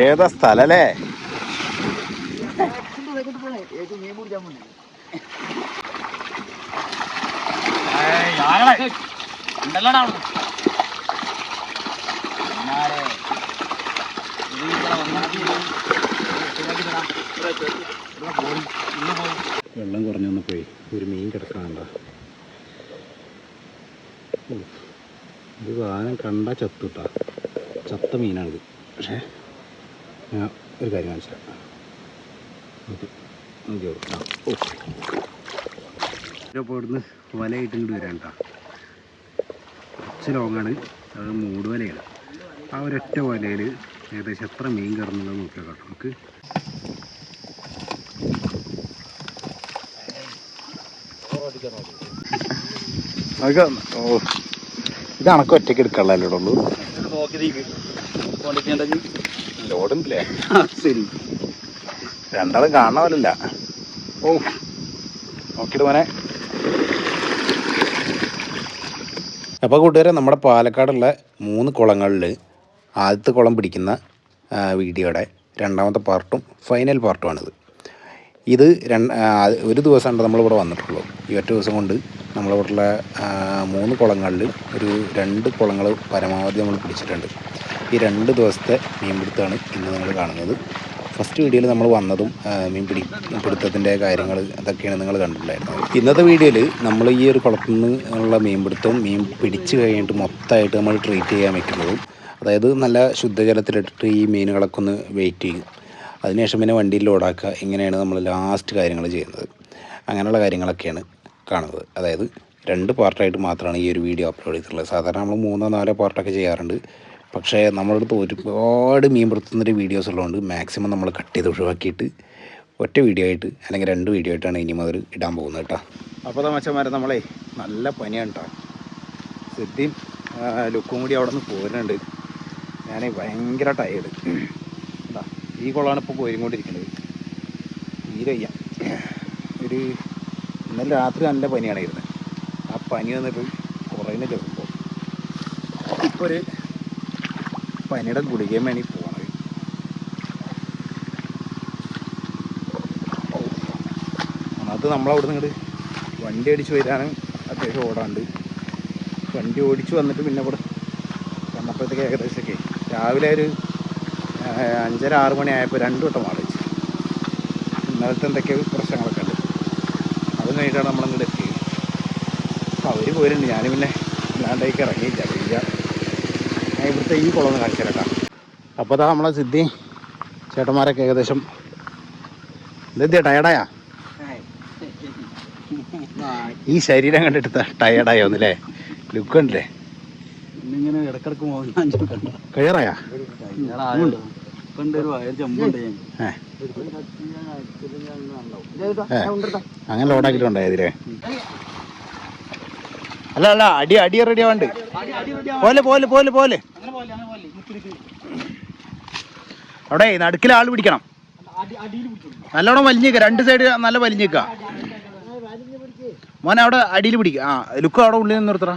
ഏതാ സ്ഥലല്ലേ? വെള്ളം കുറഞ്ഞു വന്നപ്പോയി ഒരു മീൻ കിടക്കാണ്ട ഇത് സാധനം കണ്ട ചത്തുട്ടാ. ചത്ത മീനാണിത്. പക്ഷേ ഞാൻ ഒരു കാര്യം മനസ്സിലാക്കാം ഓക്കെ. ഓക്കെ നോക്കാം ഇപ്പോൾ ഇവിടുന്ന് വല ഇങ്ങോട്ട് വരാം കേട്ടോ കുറച്ച് ലോങ്ങാണ്. അത് മൂട് വലയാണ്. ആ ഒരൊറ്റ വലയിൽ ഏകദേശം എത്ര മീൻ കയറുന്നുള്ളത് നോക്കിയാൽ കേട്ടോ. നമുക്ക് ഓ. ഇത് അണക്ക് ഒറ്റയ്ക്ക് എടുക്കാനുള്ളല്ലേ ഉള്ളൂ ലോഡുണ്ടല്ലേ? ശരി. രണ്ടാളും കാണാൻ പോലല്ല. ഓ നോക്കിയിട്ട് മോനെ. അപ്പോൾ കൂട്ടുകാരെ നമ്മുടെ പാലക്കാടുള്ള മൂന്ന് കുളങ്ങളിൽ ആദ്യത്തെ കുളം പിടിക്കുന്ന വീഡിയോയുടെ രണ്ടാമത്തെ പാർട്ടും ഫൈനൽ പാർട്ടുമാണിത്. ഇത് രണ്ട് ഒരു ദിവസമാണ് നമ്മളിവിടെ വന്നിട്ടുള്ളൂ. ഈ ഒറ്റ ദിവസം കൊണ്ട് നമ്മളിവിടെയുള്ള മൂന്ന് കുളങ്ങളിൽ ഒരു രണ്ട് കുളങ്ങൾ പരമാവധി നമ്മൾ പിടിച്ചിട്ടുണ്ട്. ഈ രണ്ട് ദിവസത്തെ മീൻപിടുത്തമാണ് ഇന്ന് നിങ്ങൾ കാണുന്നത്. ഫസ്റ്റ് വീഡിയോയിൽ നമ്മൾ വന്നതും മീൻ പിടി പിടുത്തത്തിന്റെ കാര്യങ്ങൾ അതൊക്കെയാണ് നിങ്ങൾ കണ്ടിട്ടുണ്ടായിരുന്നത്. ഇന്നത്തെ വീഡിയോയിൽ നമ്മൾ ഈ ഒരു കുളത്തിൽ നിന്നുള്ള മീൻപിടുത്തവും മീൻ പിടിച്ച് കഴിഞ്ഞിട്ട് മൊത്തമായിട്ട് നമ്മൾ ട്രീറ്റ് ചെയ്യാൻ വെക്കുന്നതും അതായത് നല്ല ശുദ്ധജലത്തിലിട്ടിട്ട് ഈ മീനുകളൊക്കെ ഒന്ന് വെയിറ്റ് ചെയ്യും. അതിനുശേഷം പിന്നെ വണ്ടിയിൽ ലോഡാക്കുക ഇങ്ങനെയാണ് നമ്മൾ ലാസ്റ്റ് കാര്യങ്ങൾ ചെയ്യുന്നത്. അങ്ങനെയുള്ള കാര്യങ്ങളൊക്കെയാണ് കാണുന്നത്. അതായത് രണ്ട് പാർട്ടായിട്ട് മാത്രമാണ് ഈ ഒരു വീഡിയോ അപ്ലോഡ് ചെയ്തിട്ടുള്ളത്. സാധാരണ നമ്മൾ മൂന്നോ നാലോ പാർട്ടൊക്കെ ചെയ്യാറുണ്ട്. പക്ഷേ നമ്മുടെ അടുത്ത് ഒരുപാട് മീൻ പിടുത്തുന്നൊരു വീഡിയോസ് ഉള്ളതുകൊണ്ട് മാക്സിമം നമ്മൾ കട്ട് ചെയ്ത് ഒഴിവാക്കിയിട്ട് ഒറ്റ വീഡിയോ ആയിട്ട് അല്ലെങ്കിൽ രണ്ട് വീഡിയോ ആയിട്ടാണ് ഇനി മുതൽ ഇടാൻ പോകുന്നത് കേട്ടോ. അപ്പോൾ മച്ചന്മാരെ നമ്മളെ നല്ല പനിയാണ് കേട്ടോ സിദ്ധിയും ലുക്കും കൂടി അവിടെ നിന്ന് പോരുന്നുണ്ട്. ഞാൻ ഭയങ്കര ടയേർഡ് എന്താ ഈ കുളമാണ് ഇപ്പോൾ കോരിക്കൊണ്ടിരിക്കുന്നത് തീരയ്യ ഒരു ഇന്നലെ രാത്രി നല്ല പനിയാണ് ഇരുന്നത് ആ പനി വന്നിട്ട് കുറയുന്ന ചെറുപ്പം. ഇപ്പോൾ ഒരു പനിയുടെ ഗുളികയും വേണി പോകണത് ഒന്നാമത് നമ്മളവിടെ നിന്ന് ഇങ്ങോട്ട് വണ്ടി അടിച്ച് വരാനും അത്യാവശ്യം ഓടാണ്ട് വണ്ടി ഓടിച്ച് വന്നിട്ട് പിന്നെ ഇവിടെ വന്നപ്പോഴത്തേക്ക് ഏകദേശമൊക്കെ രാവിലെ ഒരു അഞ്ചര ആറ് മണി ആയപ്പോൾ രണ്ട് വട്ടം വാടിച്ചു ഇന്നലത്തെ എന്തൊക്കെയോ പ്രശ്നങ്ങളൊക്കെ ഉണ്ട്. അത് കഴിഞ്ഞിട്ടാണ് നമ്മളിങ്ങോട്ട് എത്തിയത്. അപ്പോൾ അവർ പോരുന്നുണ്ട്. ഞാൻ പിന്നെ അല്ലാണ്ടേക്ക് ഇറങ്ങിയില്ല വയ്യ ഇവിടുത്തെ ഈ കുളം ഒന്ന് കാണിച്ചു തരാം അപ്പോൾ അതാ നമ്മളെ സിദ്ധി ചേട്ടന്മാരൊക്കെ ഏകദേശം ഇതെന്തിയാ ടയർഡായാ ഈ ശരീരം കണ്ടിട്ട് ടയർഡായോ ഒന്നല്ലേ? ലുക്ക് ഉണ്ടല്ലേ ഇന്നിങ്ങനെ ഇടക്കിടക്ക് കഴിയാറായാ അങ്ങനെ ലോഡാക്കിട്ടുണ്ടായതിലേ അല്ല അല്ല അടി അടി. പോലെ പോലെ പോലെ പോലെ. അവിടെ നടുക്കിൽ ആൾ പിടിക്കണം നല്ലോണം വലിഞ്ഞേക്ക രണ്ട് സൈഡ് നല്ല വലിഞ്ഞേക്ക മോനെ അവിടെ അടിയിൽ പിടിക്കുക ആ ലുക്ക് അവിടെ ഉള്ളിൽ നിന്ന് നിർത്തറ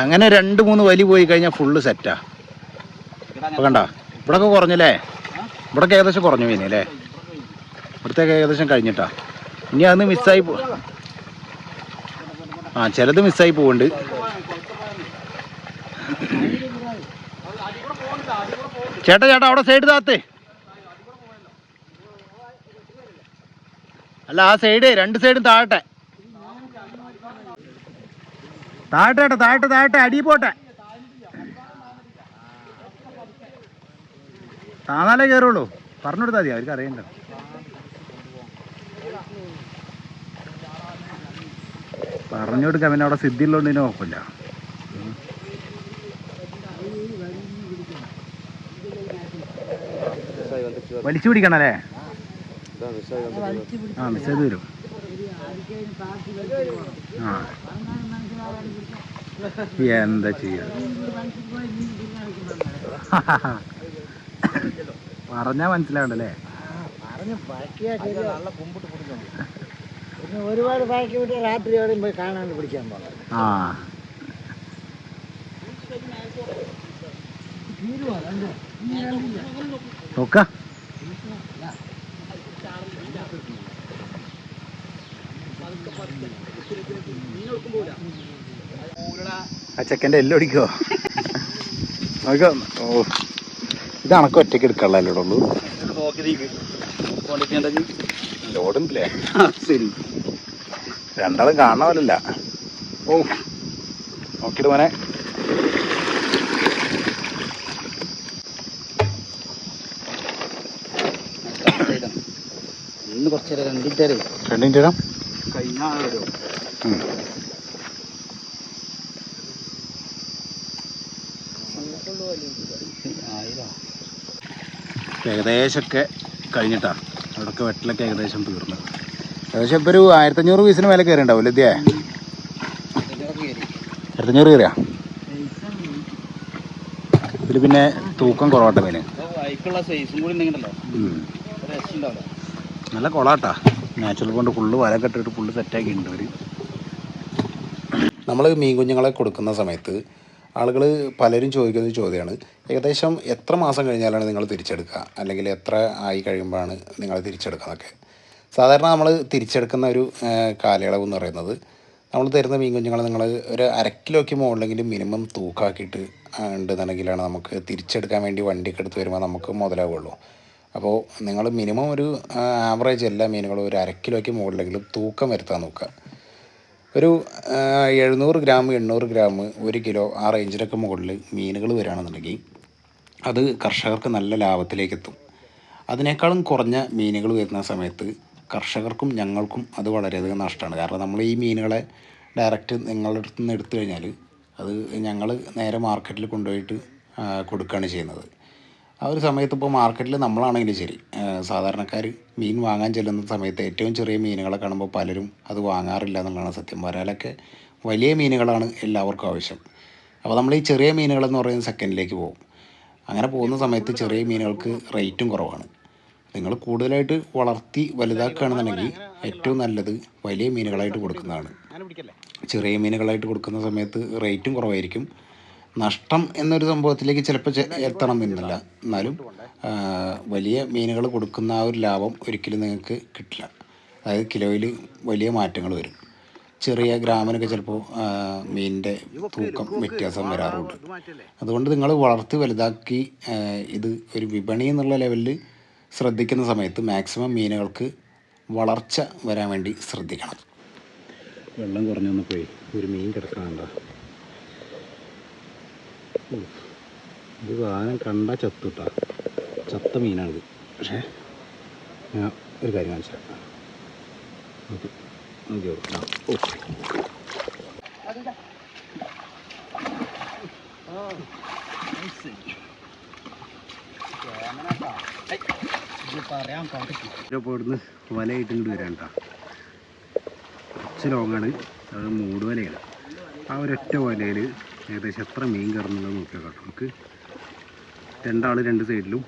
അങ്ങനെ രണ്ട് മൂന്ന് വലി പോയി കഴിഞ്ഞാൽ ഫുള്ള് സെറ്റാ കണ്ട ഇവിടൊക്കെ കുറഞ്ഞല്ലേ ഇവിടൊക്കെ ഏകദേശം കുറഞ്ഞു മീനെ അല്ലേ ഇവിടത്തേക്ക് ഏകദേശം കഴിഞ്ഞിട്ടാ. ഇനി അന്ന് മിസ്സായി പോ ആ ചിലത് മിസ്സായി പോകുന്നുണ്ട് ചേട്ടാ ചേട്ടാ അവിടെ സൈഡ് താത്തേ അല്ല ആ സൈഡ് രണ്ട് സൈഡും താഴട്ടെ. താഴട്ടെ താഴട്ടെ താഴട്ടെ അടി പോട്ടെ. താന്നാലേ കയറുള്ളൂ പറഞ്ഞു കൊടുത്താൽ മതി അവർക്ക് അറിയണ്ട. പറഞ്ഞു കൊടുക്കാം പിന്നെ അവിടെ സിദ്ധി ഉള്ളതുകൊണ്ട് ഇതിന് കുഴപ്പമില്ല. വലിച്ചു പിടിക്കണം അല്ലേ? ആ മിസ് ചെയ്ത് വരും. എന്താ ചെയ്യുക പറഞ്ഞാ മനസ്സിലാവണ്ടല്ലേ? പിന്നെ ഒരുപാട് ബാക്കി വിട്ട് രാത്രി രാത്രിയോടെയും പോയി കാണാണ്ട് പിടിക്കാൻ പോകാം ആ. നോക്ക. ആ ചെക്കന്റെ എല്ലാം ഒടിക്കോ നോക്കോ. ഓ. ഇത് അണക്ക് ഒറ്റയ്ക്ക് എടുക്കാനുള്ളല്ലേ ഉള്ളൂ. ലോഡുന്നില്ലേ ശരി. രണ്ടാളും കാണാൻ പോലല്ല ഓ നോക്കിയിട്ട് മോനെ. ഇന്ന് കുറച്ച് രണ്ടിന്റെ രണ്ടിന്റെ കഴിഞ്ഞ ആയിരം? ഏകദേശമൊക്കെ കഴിഞ്ഞിട്ടാ. അവിടെയൊക്കെ വെട്ടിലൊക്കെ ഏകദേശം തീർന്നു. ഏകദേശം ഇപ്പൊ ഒരു ആയിരത്തഞ്ഞൂറ് പീസിന് മേലെ കയറി ഉണ്ടാവില്ല ഇതേ ആയിരത്തഞ്ഞൂറ് കയറിയാ? ഇതിൽ പിന്നെ തൂക്കം കുറവാട്ട മീന്. നല്ല കൊളാട്ടാ. നാച്ചുറൽ കൊണ്ട് ഫുള്ള് വല കെട്ടിട്ട് ഫുള്ള് സെറ്റാക്കി ഉണ്ട് അവർ നമ്മൾ മീൻ കുഞ്ഞുങ്ങളെ കൊടുക്കുന്ന സമയത്ത് ആളുകൾ പലരും ചോദിക്കുന്ന ഒരു ചോദ്യമാണ് ഏകദേശം എത്ര മാസം കഴിഞ്ഞാലാണ് നിങ്ങൾ തിരിച്ചെടുക്കുക? അല്ലെങ്കിൽ എത്ര ആയി കഴിയുമ്പോഴാണ് നിങ്ങൾ തിരിച്ചെടുക്കുക എന്നൊക്കെ. സാധാരണ നമ്മൾ തിരിച്ചെടുക്കുന്ന ഒരു കാലയളവ് എന്ന് പറയുന്നത് നമ്മൾ തരുന്ന മീൻ കുഞ്ഞുങ്ങളെ നിങ്ങൾ ഒരു അരക്കിലോക്ക് മുകളിലെങ്കിലും മിനിമം തൂക്കാക്കിയിട്ട് ഉണ്ടെന്നുണ്ടെങ്കിലാണ് നമുക്ക് തിരിച്ചെടുക്കാൻ വേണ്ടി വണ്ടിയൊക്കെ എടുത്ത് വരുമ്പോൾ നമുക്ക് മുതലാവുള്ളൂ. അപ്പോൾ നിങ്ങൾ മിനിമം ഒരു ആവറേജ് എല്ലാ മീനുകളും ഒരു അരക്കിലോക്ക് മുകളിലെങ്കിലും തൂക്കം വരുത്താൻ നോക്കുക. ഒരു എഴുന്നൂറ് ഗ്രാം എണ്ണൂറ് ഗ്രാം ഒരു കിലോ ആ റേഞ്ചിലൊക്കെ മുകളിൽ മീനുകൾ വരികയാണെന്നുണ്ടെങ്കിൽ അത് കർഷകർക്ക് നല്ല ലാഭത്തിലേക്ക് എത്തും. അതിനേക്കാളും കുറഞ്ഞ മീനുകൾ വരുന്ന സമയത്ത് കർഷകർക്കും ഞങ്ങൾക്കും അത് വളരെയധികം നഷ്ടമാണ്. കാരണം നമ്മൾ ഈ മീനുകളെ ഡയറക്റ്റ് നിങ്ങളുടെ അടുത്ത് നിന്ന് എടുത്തു കഴിഞ്ഞാൽ അത് ഞങ്ങൾ നേരെ മാർക്കറ്റിൽ കൊണ്ടുപോയിട്ട് കൊടുക്കുകയാണ് ചെയ്യുന്നത്. ആ ഒരു സമയത്ത് ഇപ്പോൾ മാർക്കറ്റിൽ നമ്മളാണെങ്കിലും ശരി സാധാരണക്കാർ മീൻ വാങ്ങാൻ ചെല്ലുന്ന സമയത്ത് ഏറ്റവും ചെറിയ മീനുകളെ കാണുമ്പോൾ പലരും അത് വാങ്ങാറില്ല എന്നുള്ളതാണ് സത്യം. വരാലൊക്കെ വലിയ മീനുകളാണ് എല്ലാവർക്കും ആവശ്യം. അപ്പോൾ നമ്മൾ ഈ ചെറിയ മീനുകളെന്ന് പറയുന്നത് സെക്കൻഡിലേക്ക് പോകും. അങ്ങനെ പോകുന്ന സമയത്ത് ചെറിയ മീനുകൾക്ക് റേറ്റും കുറവാണ്. നിങ്ങൾ കൂടുതലായിട്ട് വളർത്തി വലുതാക്കുകയാണെന്നുണ്ടെങ്കിൽ ഏറ്റവും നല്ലത് വലിയ മീനുകളായിട്ട് കൊടുക്കുന്നതാണ്. ചെറിയ മീനുകളായിട്ട് കൊടുക്കുന്ന സമയത്ത് റേറ്റും കുറവായിരിക്കും. നഷ്ടം എന്നൊരു സംഭവത്തിലേക്ക് ചിലപ്പോൾ എത്തണം എന്നില്ല. എന്നാലും വലിയ മീനുകൾ കൊടുക്കുന്ന ആ ഒരു ലാഭം ഒരിക്കലും നിങ്ങൾക്ക് കിട്ടില്ല. അതായത് കിലോയിൽ വലിയ മാറ്റങ്ങൾ വരും. ചെറിയ ഗ്രാമിനൊക്കെ ചിലപ്പോൾ മീനിന്റെ തൂക്കം വ്യത്യാസം വരാറുണ്ട്. അതുകൊണ്ട് നിങ്ങൾ വളർത്തി വലുതാക്കി ഇത് ഒരു വിപണി എന്നുള്ള ലെവലിൽ ശ്രദ്ധിക്കുന്ന സമയത്ത് മാക്സിമം മീനുകൾക്ക് വളർച്ച വരാൻ വേണ്ടി ശ്രദ്ധിക്കണം. വെള്ളം കുറഞ്ഞു വന്നപ്പോയി ഒരു മീൻ കിടക്കാനുണ്ടോ ഇത് സാധനം കണ്ടാൽ ചത്തുട്ടാ. ചത്ത മീനാണിത്. പക്ഷേ ഞാൻ ഒരു കാര്യം കാണിച്ചാൽ ഓക്കെ. ഓക്കെ ആ, ഓ പറയാൻ പാടില്ല. വലയിട്ട് ഇങ്ങോട്ട് വരാൻ കുറച്ച് ലോങ്ങാണ്. അത് മൂട് വലയാണ്. ആ ഒരൊറ്റ വലയിൽ ഏകദേശം എത്ര മീൻ കയറുന്നുള്ളത് നോക്കിയാൽ കേട്ടോ. നമുക്ക് രണ്ടാൾ രണ്ട് സൈഡിലും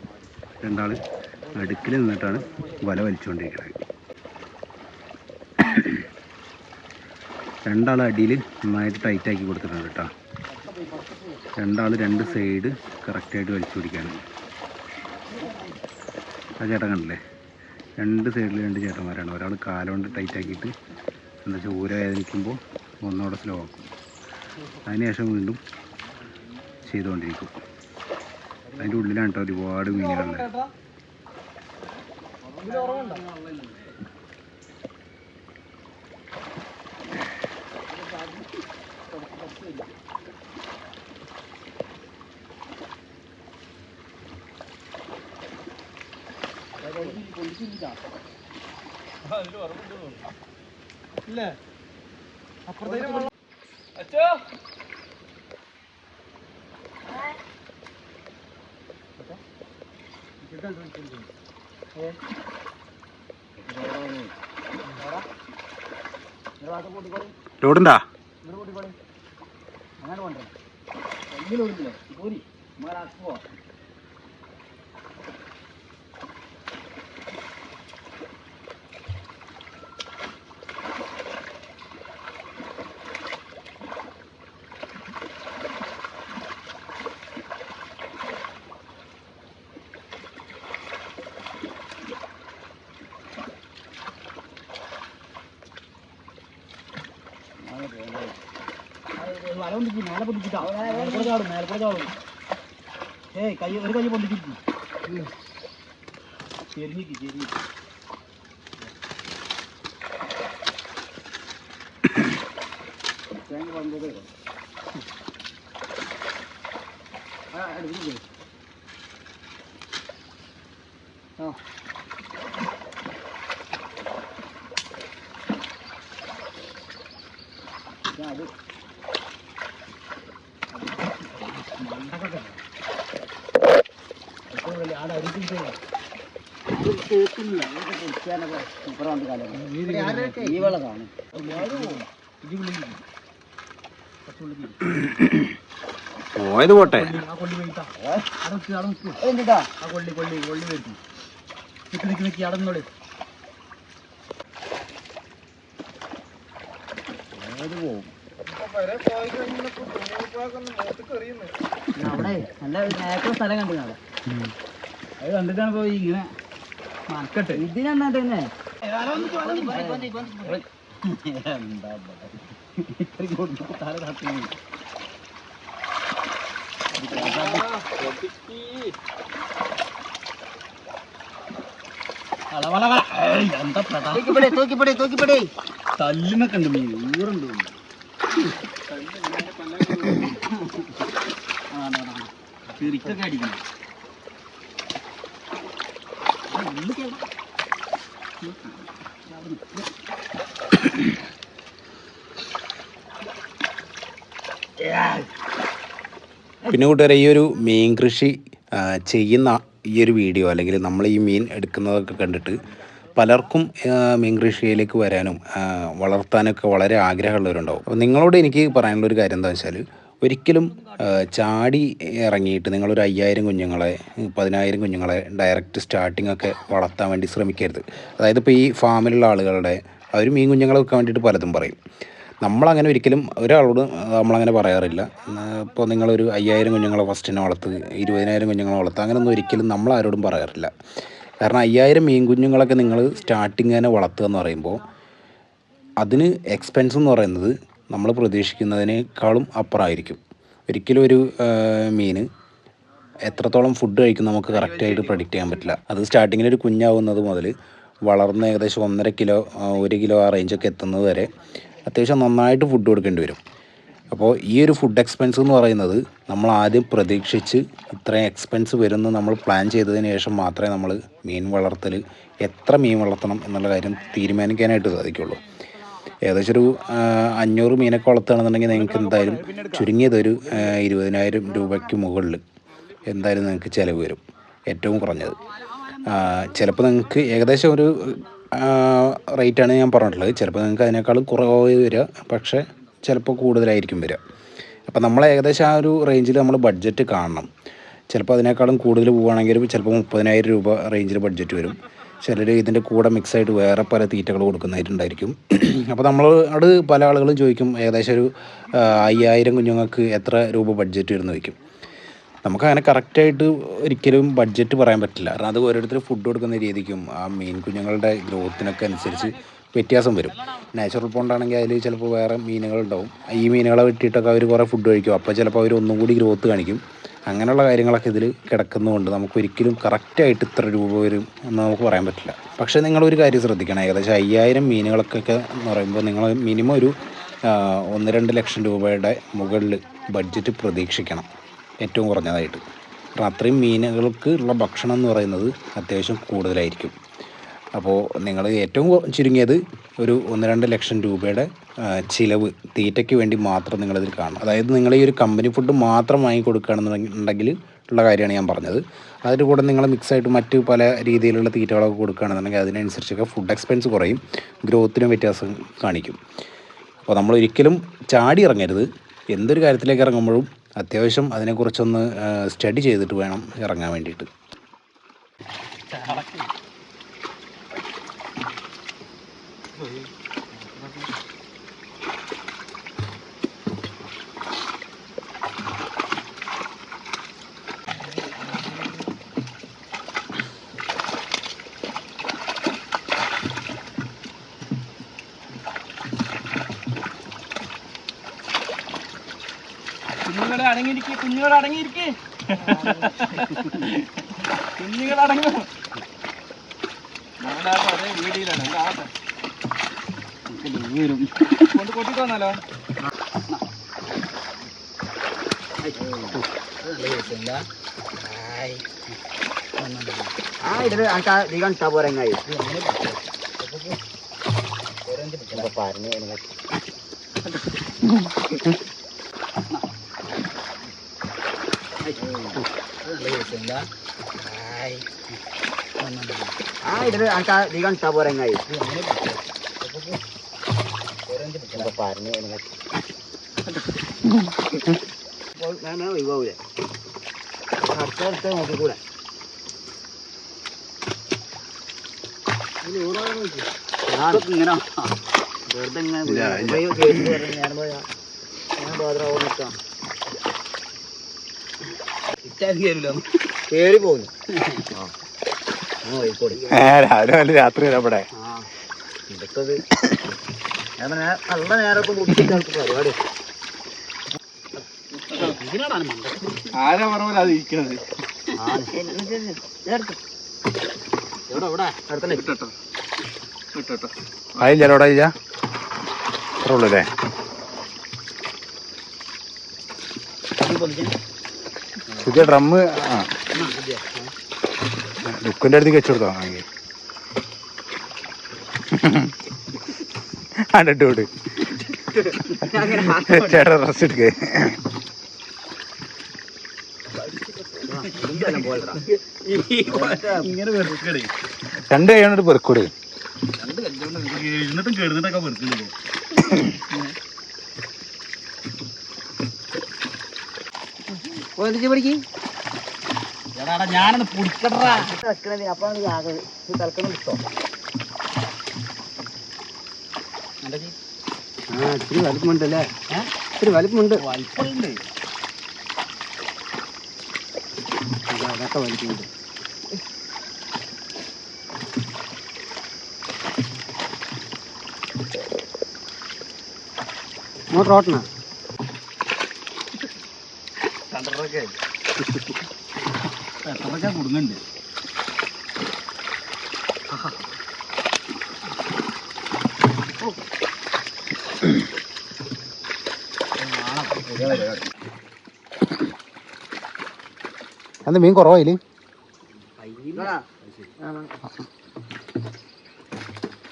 രണ്ടാൾ അടുക്കിൽ നിന്നിട്ടാണ് വല വലിച്ചുകൊണ്ടിരിക്കുന്നത് രണ്ടാൾ അടിയിൽ നന്നായിട്ട് ടൈറ്റാക്കി കൊടുത്തിട്ടുണ്ട് കേട്ടോ. രണ്ടാൾ രണ്ട് സൈഡ് കറക്റ്റായിട്ട് വലിച്ചു പിടിക്കാണ് ആ ചേട്ടൻ കണ്ടില്ലേ? രണ്ട് സൈഡിൽ രണ്ട് ചേട്ടന്മാരാണ്. ഒരാൾ കാലുകൊണ്ട് ടൈറ്റ് ആക്കിയിട്ട് എന്താ വെച്ചാൽ ഊര വേദനിക്കുമ്പോൾ ഒന്നോടെ സ്ലോ ആക്കും. അതിനുശേഷം വീണ്ടും ചെയ്തുകൊണ്ടിരിക്കും അതിന്റെ ഉള്ളിലാണ് കേട്ടോ ഒരുപാട് മീനുകളുള്ളത് ഇല്ലേ അപ്പുറത്തേക്ക് അച്ഛോ ലോഡുണ്ടാ അങ്ങനെ കൊണ്ടുവരണം പോരി നമ്മളാക്കി പോവാം പൊന്തിക്ക് മേലെ പൊന്തിച്ചിട്ടാ മേലെ ചാടും മേലെ ചാടും ഏയ് കൈ ഒരു കൈ പൊന്തിച്ചിരിക്കും ചെരിഞ്ഞിക്ക് ചെരിഞ്ഞിക്ക് തേങ്ങ വന്നത് ആ എടുത്തില്ലേ ആ ഇതാ അത് ഈ വെള്ളതാണ് പോയത് പോട്ടെ അവിടെ നല്ല നേരത്തെ സ്ഥലം കണ്ടു അവിടെ അത് കണ്ടിട്ടാണ് പോയി ഇങ്ങനെ മറക്കട്ടെ ഇതിനെന്നാ തന്നെ? എന്താ ഇത്രയും കൊടുത്തു തല കാട്ടി തല്ലിനൊക്കെ ഉണ്ട് മീൻ ഊറുണ്ട് തിരിക്കൊക്കെ അടിക്കണം. പിന്നെ കൂട്ടുകാരെ ഈ ഒരു മീൻ കൃഷി ചെയ്യുന്ന ഈ ഒരു വീഡിയോ അല്ലെങ്കിൽ നമ്മൾ ഈ മീൻ എടുക്കുന്നതൊക്കെ കണ്ടിട്ട് പലർക്കും മീൻ കൃഷിയിലേക്ക് വരാനും വളർത്താനൊക്കെ വളരെ ആഗ്രഹമുള്ളവരുണ്ടാവും. അപ്പോൾ നിങ്ങളോട് എനിക്ക് പറയാനുള്ളൊരു കാര്യം എന്താ വെച്ചാൽ ഒരിക്കലും ചാടി ഇറങ്ങിയിട്ട് നിങ്ങളൊരു അയ്യായിരം കുഞ്ഞുങ്ങളെ പതിനായിരം കുഞ്ഞുങ്ങളെ ഡയറക്റ്റ് സ്റ്റാർട്ടിംഗ് ഒക്കെ വളർത്താൻ വേണ്ടി ശ്രമിക്കരുത്. അതായത് ഇപ്പോൾ ഈ ഫാമിലുള്ള ആളുകളുടെ അവർ മീൻ കുഞ്ഞുങ്ങളെ വെക്കാൻ വേണ്ടിയിട്ട് പലതും പറയും. നമ്മളങ്ങനെ ഒരിക്കലും ഒരാളോട് നമ്മളങ്ങനെ പറയാറില്ല. ഇപ്പോൾ നിങ്ങളൊരു അയ്യായിരം കുഞ്ഞുങ്ങളെ ഫസ്റ്റിനെ വളർത്ത് ഇരുപതിനായിരം കുഞ്ഞുങ്ങളെ വളർത്ത് അങ്ങനെയൊന്നും ഒരിക്കലും നമ്മൾ ആരോടും പറയാറില്ല. കാരണം അയ്യായിരം മീൻ കുഞ്ഞുങ്ങളൊക്കെ നിങ്ങൾ സ്റ്റാർട്ടിങ് തന്നെ വളർത്തുക എന്ന് പറയുമ്പോൾ അതിന് എക്സ്പെൻസ് എന്ന് പറയുന്നത് നമ്മൾ പ്രതീക്ഷിക്കുന്നതിനേക്കാളും അപ്പുറമായിരിക്കും. ഒരിക്കലും ഒരു മീൻ എത്രത്തോളം ഫുഡ് കഴിക്കും നമുക്ക് കറക്റ്റായിട്ട് പ്രഡിക്റ്റ് ചെയ്യാൻ പറ്റില്ല. അത് സ്റ്റാർട്ടിങ്ങിൽ ഒരു കുഞ്ഞാവുന്നത് മുതൽ വളർന്ന് ഏകദേശം ഒന്നര കിലോ ഒരു കിലോ ആ റേഞ്ചൊക്കെ എത്തുന്നത് വരെ അത്യാവശ്യം നന്നായിട്ട് ഫുഡ് കൊടുക്കേണ്ടി വരും. അപ്പോൾ ഈ ഒരു ഫുഡ് എക്സ്പെൻസ് എന്ന് പറയുന്നത് നമ്മൾ ആദ്യം പ്രതീക്ഷിച്ച് ഇത്രയും എക്സ്പെൻസ് വരുന്നു നമ്മൾ പ്ലാൻ ചെയ്തതിന് ശേഷം മാത്രമേ നമ്മൾ മീൻ വളർത്തൽ എത്ര മീൻ വളർത്തണം എന്നുള്ള കാര്യം തീരുമാനിക്കാനായിട്ട് സാധിക്കുള്ളൂ. ഏകദേശം ഒരു അഞ്ഞൂറ് മീനൊക്കെ വളർത്തുകയാണെന്നുണ്ടെങ്കിൽ നിങ്ങൾക്ക് എന്തായാലും ചുരുങ്ങിയതൊരു ഇരുപതിനായിരം രൂപയ്ക്ക് മുകളിൽ എന്തായാലും നിങ്ങൾക്ക് ചിലവ് വരും. ഏറ്റവും കുറഞ്ഞത്. ചിലപ്പോൾ നിങ്ങൾക്ക് ഏകദേശം ഒരു റേറ്റാണ് ഞാൻ പറഞ്ഞിട്ടുള്ളത്. ചിലപ്പോൾ നിങ്ങൾക്ക് അതിനേക്കാളും കുറവ് വരിക. പക്ഷേ ചിലപ്പോൾ കൂടുതലായിരിക്കും വരിക. അപ്പോൾ നമ്മൾ ഏകദേശം ആ ഒരു റേഞ്ചിൽ നമ്മൾ ബഡ്ജറ്റ് കാണണം. ചിലപ്പോൾ അതിനേക്കാളും കൂടുതൽ പോവുകയാണെങ്കിൽ ചിലപ്പോൾ മുപ്പതിനായിരം രൂപ റേഞ്ചിൽ ബഡ്ജറ്റ് വരും. ചിലർ ഇതിന്റെ കൂടെ മിക്സായിട്ട് വേറെ പല തീറ്റകൾ കൊടുക്കുന്നതായിട്ടുണ്ടായിരിക്കും. അപ്പോൾ നമ്മൾ അത് പല ആളുകളും ചോദിക്കും ഏകദേശം ഒരു അയ്യായിരം കുഞ്ഞുങ്ങൾക്ക് എത്ര രൂപ ബഡ്ജറ്റ് വരുന്നു വയ്ക്കും നമുക്ക് അങ്ങനെ കറക്റ്റായിട്ട് ഒരിക്കലും ബഡ്ജറ്റ് പറയാൻ പറ്റില്ല. കാരണം അത് ഓരോരുത്തർ ഫുഡ് കൊടുക്കുന്ന രീതിക്കും ആ മീൻ കുഞ്ഞുങ്ങളുടെ ഗ്രോത്തിനൊക്കെ അനുസരിച്ച് വ്യത്യാസം വരും. നാച്ചുറൽ പോണ്ടാണെങ്കിൽ അതിൽ ചിലപ്പോൾ വേറെ മീനുകളുണ്ടാവും. ഈ മീനുകളെ വെട്ടിയിട്ടൊക്കെ അവർ കുറേ ഫുഡ് കഴിക്കും. അപ്പോൾ ചിലപ്പോൾ അവർ ഒന്നും കൂടി ഗ്രോത്ത് കാണിക്കും. അങ്ങനെയുള്ള കാര്യങ്ങളൊക്കെ ഇതിൽ കിടക്കുന്നതുകൊണ്ട് നമുക്ക് ഒരിക്കലും കറക്റ്റായിട്ട് ഇത്ര രൂപ വരും എന്ന് നമുക്ക് പറയാൻ പറ്റില്ല. പക്ഷേ നിങ്ങളൊരു കാര്യം ശ്രദ്ധിക്കണം. ഏകദേശം അയ്യായിരം മീനുകൾക്കൊക്കെ എന്ന് പറയുമ്പോൾ നിങ്ങൾ മിനിമം ഒരു ഒന്ന് രണ്ട് ലക്ഷം രൂപയുടെ മുകളിൽ ബഡ്ജറ്റ് പ്രതീക്ഷിക്കണം. ഏറ്റവും കുറഞ്ഞതായിട്ട്. കാരണം അത്രയും മീനുകൾക്ക് ഉള്ള ഭക്ഷണം എന്ന് പറയുന്നത് അത്യാവശ്യം കൂടുതലായിരിക്കും. അപ്പോൾ നിങ്ങൾ ഏറ്റവും ചുരുങ്ങിയത് ഒരു ഒന്ന് രണ്ട് ലക്ഷം രൂപയുടെ ചിലവ് തീറ്റയ്ക്ക് വേണ്ടി മാത്രം നിങ്ങളിതിൽ കാണണം. അതായത് നിങ്ങൾ ഈ ഒരു കമ്പനി ഫുഡ് മാത്രം വാങ്ങി കൊടുക്കുകയാണെന്നുണ്ടെങ്കിൽ ഉള്ള കാര്യമാണ് ഞാൻ പറഞ്ഞത്. അതിന്റെ കൂടെ നിങ്ങൾ മിക്സായിട്ട് മറ്റ് പല രീതിയിലുള്ള തീറ്റകളൊക്കെ കൊടുക്കുകയാണെന്നുണ്ടെങ്കിൽ അതിനനുസരിച്ചൊക്കെ ഫുഡ് എക്സ്പെൻസ് കുറയും ഗ്രോത്തിനും വ്യത്യാസം കാണിക്കും. അപ്പോൾ നമ്മൾ ഒരിക്കലും ചാടി ഇറങ്ങരുത്. എന്തൊരു കാര്യത്തിലേക്ക് ഇറങ്ങുമ്പോഴും അത്യാവശ്യം അതിനെക്കുറിച്ചൊന്ന് സ്റ്റഡി ചെയ്തിട്ട് വേണം ഇറങ്ങാൻ വേണ്ടിയിട്ട്. അടങ്ങിയിരിക്കെ കുഞ്ഞുങ്ങൾ അടങ്ങിയിരിക്കെ. കുഞ്ഞുങ്ങൾ അടങ്ങും. നാലാളും അതേ വീടിയിലാണ് ആട്ടെ വരും കൊണ്ട് കൊട്ടിട്ട് വന്നാലോ ആ ഇതിൽ അനക്ക് നീ കണ്ടാ പോരങ്ങായി പറഞ്ഞു ആ ഇതിൽ അനക്ക് നീ കണ്ടാ പോരങ്ങായി പറഞ്ഞു ഒഴിവാവൂലേ അടുത്തടുത്ത് നോക്കിക്കൂടെ ഇങ്ങനെ വെറുതെ ഇങ്ങനെ ഇല്ല, പോയി. ഇല്ല. പോയി കേസ് പറഞ്ഞ് ഞാൻ പോയാ ഞാൻ ബോധറാവും നിൽക്കാം കയറില്ലോ കേറി പോകുന്നു കോഴിക്കോട് രാവിലെ വല്ല രാത്രി വരെ ഇവിടെ നല്ല കുടിച്ചിട്ട് പരിപാടി. ആരാ പറഞ്ഞ അത് ഇരിക്കണത്? ആ. എടുത്തു എവിടെ? എവിടെ അടുത്തല്ലേ ഇട്ടോ ഇട്ടോ ആയില്ല അവിടെ ഇല്ല. അത്രേ ഉള്ളൂ അല്ലേ? പുതിയ ഡ്രമ്മ് ആ. ലുക്കിന്റെ അടുത്ത് വെച്ചു കൊടുത്തോ? ആണെങ്കിൽ വിട്. ചേട്ടാ റെസ്റ്റ് എടുക്കേ. രണ്ട് കൈ കൊണ്ടിട്ട് പെറുക്കൂട് ഇരുന്നിട്ടും കേടുന്നിട്ടൊക്കെ വെറുക്കുന്നു പിടിക്ക് എടാടാ ഞാനൊന്ന് പുടിക്കട്ടാ വെക്കണത് അപ്പൊ ആകെ തൽക്കണം കിട്ടോ ആ ഇത്തിരി വലിപ്പമുണ്ടല്ലേ? ഇത്തിരി വലിപ്പമുണ്ട്. വലിപ്പമുണ്ട്. അതൊക്കെ വലിപ്പമുണ്ട്. മോട്ടർ ഓട്ടണ? എത്രയൊക്കെ കുടുങ്ങുന്നുണ്ട് അന്ന് മീൻ കുറവായിൽ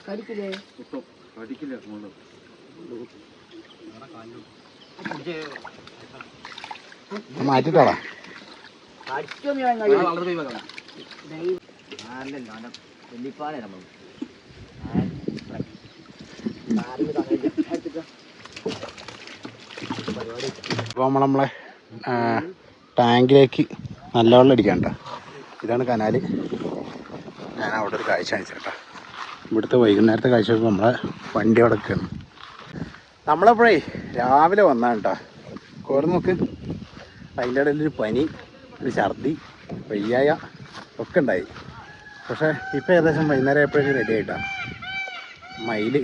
കടിക്കില്ലേ? മാറ്റിട്ടോളാം. അവന്റെ വെല്ലിപ്പാലേ നമ്മൾ അപ്പോൾ നമ്മൾ നമ്മളെ ടാങ്കിലേക്ക് നല്ല വെള്ളം അടിക്കണ്ട ഇതാണ് കനാല്. ഞാൻ അവിടെ ഒരു കാഴ്ച കാണിച്ചിട്ടാ. ഇവിടുത്തെ വൈകുന്നേരത്തെ കാഴ്ച നമ്മളെ വണ്ടി അടക്കാണ് നമ്മളെപ്പോഴേ നമ്മളപ്പോഴേ രാവിലെ വന്നാണ് കേട്ടോ. കോര നോക്ക്. അതിന്റെ ഇടയിൽ ഒരു പനി. ഒരു ഛർദി വയ്യായ ഒക്കെ ഉണ്ടായി. പക്ഷേ ഇപ്പോൾ ഏകദേശം വൈകുന്നേരം എപ്പോഴേക്കും റെഡി ആയിട്ടാണ് മയിൽ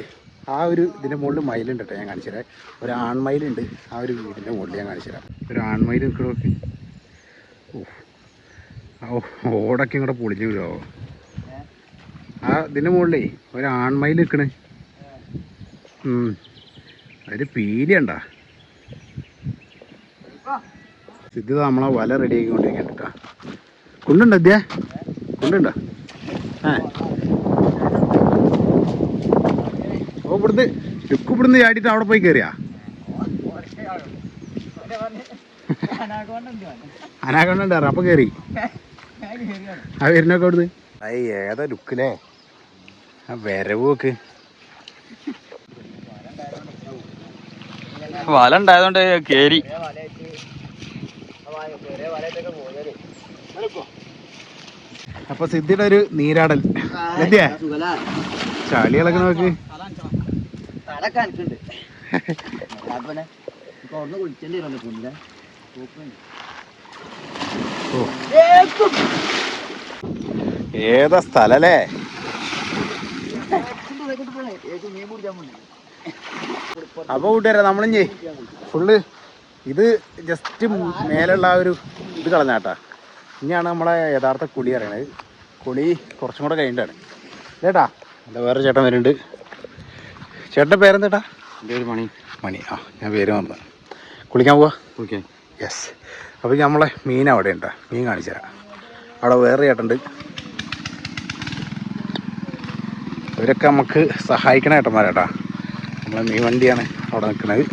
ആ ഒരു ഇതിന്റെ മുകളിൽ മയിലുണ്ട് കേട്ടോ ഞാൻ കാണിച്ചു തരാം. ഒരു ആൺമയിലുണ്ട് ആ ഒരു വീടിന്റെ മുകളിൽ ഞാൻ കാണിച്ചു തരാം. ഒരു ആൺമയിൽ നിൽക്കണമൊക്കെ ഓ ഓടൊക്കെ ഇങ്ങോട്ട് പൊളിഞ്ഞു വീഴോ. ആ ഇതിന്റെ മുകളിലേ ഒരു ആൺമയിൽ നിൽക്കണേ. അതിൽ പീലിയണ്ട? സിദ്ധി നമ്മളെ വല റെഡി ആക്കിക്കൊണ്ടിരിക്കണ്ട കേട്ടോ കുണ്ടുണ്ടോ അദ്യ കുണ്ടുണ്ടോ? ആ. ഓ ഇവിടുന്ന് ലുക്ക് ഇവിടുന്ന് ചാടിയിട്ട് അവിടെ പോയി കയറിയാ അനാകൊണ്ടുണ്ട് അപ്പൊ കയറി ആ വരുന്നൊക്കെ അവിടുന്ന്. അയ്യ ഏതാ ലുക്കിലേ ആ വരവ് നോക്ക്. വല ഉണ്ടായതുകൊണ്ട് കേറി. അപ്പൊ സിദ്ധിയുടെ ഒരു നീരാടൽ. എത്തിയേ ചളികളൊക്കെ നോക്ക്. ഏതാ സ്ഥലല്ലേ? അപ്പൊ കൂട്ടുകാരെ നമ്മളും ചെയ് ഫുള്ള് ഇത് ജസ്റ്റ് മേലുള്ള ആ ഒരു ഇത് കളഞ്ഞാട്ടാ. ഇനിയാണ് നമ്മളെ യഥാർത്ഥ കുളി അറിയണത്. കുളി കുറച്ചും കൂടെ കഴിഞ്ഞിട്ടാണ്. ചേട്ടാ എന്താ വേറെ ചേട്ടൻ വരുന്നുണ്ട്. ചേട്ടന്റെ പേരെന്തേട്ടാ എന്റെ ഒരു മണി. മണി. ആ ഞാൻ പേര് വന്നത് കുളിക്കാൻ പോവാ? ഓക്കെ യെസ് അപ്പോൾ നമ്മളെ മീൻ അവിടെ ഉണ്ട്. മീൻ കാണിച്ചു തരാം. അവിടെ വേറെ ചേട്ടനുണ്ട്. ഇവരൊക്കെ നമുക്ക് സഹായിക്കണ ഏട്ടന്മാരാട്ടാ നമ്മളെ മീൻ വണ്ടിയാണ് അവിടെ നിൽക്കുന്നത്.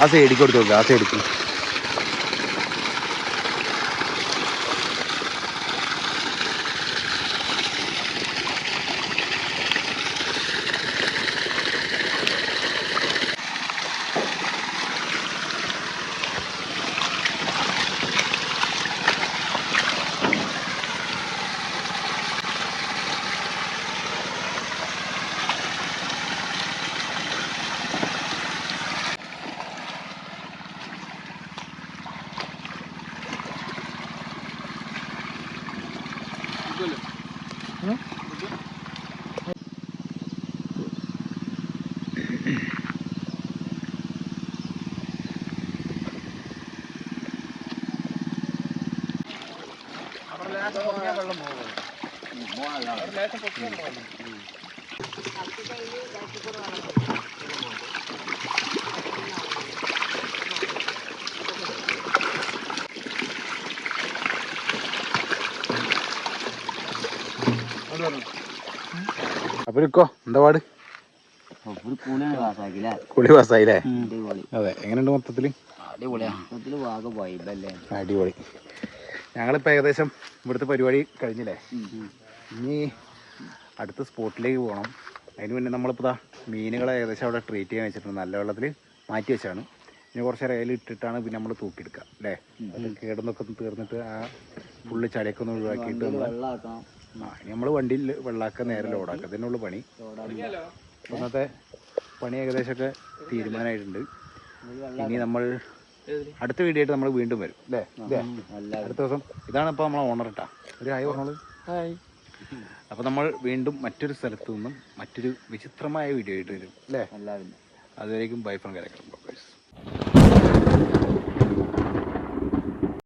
ആ സൈഡിക്ക് കൊടുത്തു നോക്കുക ആ സൈഡിക്ക് അപ്പോൾ ഇരിക്കോ എന്താ പാട് ഒരു എന്താ പാട്? കുളി പാസ്സായില്ലേ? അതെ എങ്ങനെയുണ്ട് മൊത്തത്തിൽ? അടിപൊളി. ഞങ്ങളിപ്പോൾ ഏകദേശം ഇവിടുത്തെ പരിപാടി കഴിഞ്ഞില്ലേ? ഇനി അടുത്ത സ്പോട്ടിലേക്ക് പോകണം അതിന് മുന്നേ നമ്മളിപ്പോൾ ദാ മീനുകളെ ഏകദേശം അവിടെ ട്രീറ്റ് ചെയ്യാൻ വെച്ചിട്ടുണ്ട്. നല്ല വെള്ളത്തിൽ മാറ്റി വെച്ചാണ്. ഇനി കുറച്ച് അതിൽ ഇട്ടിട്ടാണ് പിന്നെ നമ്മൾ തൂക്കിയെടുക്കുക. അല്ലേ? കേടുന്നൊക്കെ തീർന്നിട്ട് ആ ഫുള്ള് ചളിയൊക്കെ ഒന്ന് ഒഴിവാക്കിയിട്ട് നമ്മൾ നമ്മൾ വണ്ടിയിൽ വെള്ളാക്ക നേരെ ലോഡാക്കുക അതിനുള്ള പണി. ഇന്നത്തെ പണി ഏകദേശമൊക്കെ തീരുമാനമായിട്ടുണ്ട്. ഇനി നമ്മൾ അടുത്ത വീഡിയോ ആയിട്ട് നമ്മൾ വീണ്ടും വരും. അല്ലേ? അടുത്ത ദിവസം ഇതാണ് ഇപ്പോൾ നമ്മളെ ഓണർ ഇട്ടാ ഒരു ഹായ് പറഞ്ഞോളൂ. അപ്പോൾ നമ്മൾ വീണ്ടും മറ്റൊരു സ്ഥലത്തു നിന്നും മറ്റൊരു വിചിത്രമായ വീഡിയോ ആയിട്ട് വരും. അല്ലേ? അതുവരേക്കും ബൈ ഫ്രം കരക്കണം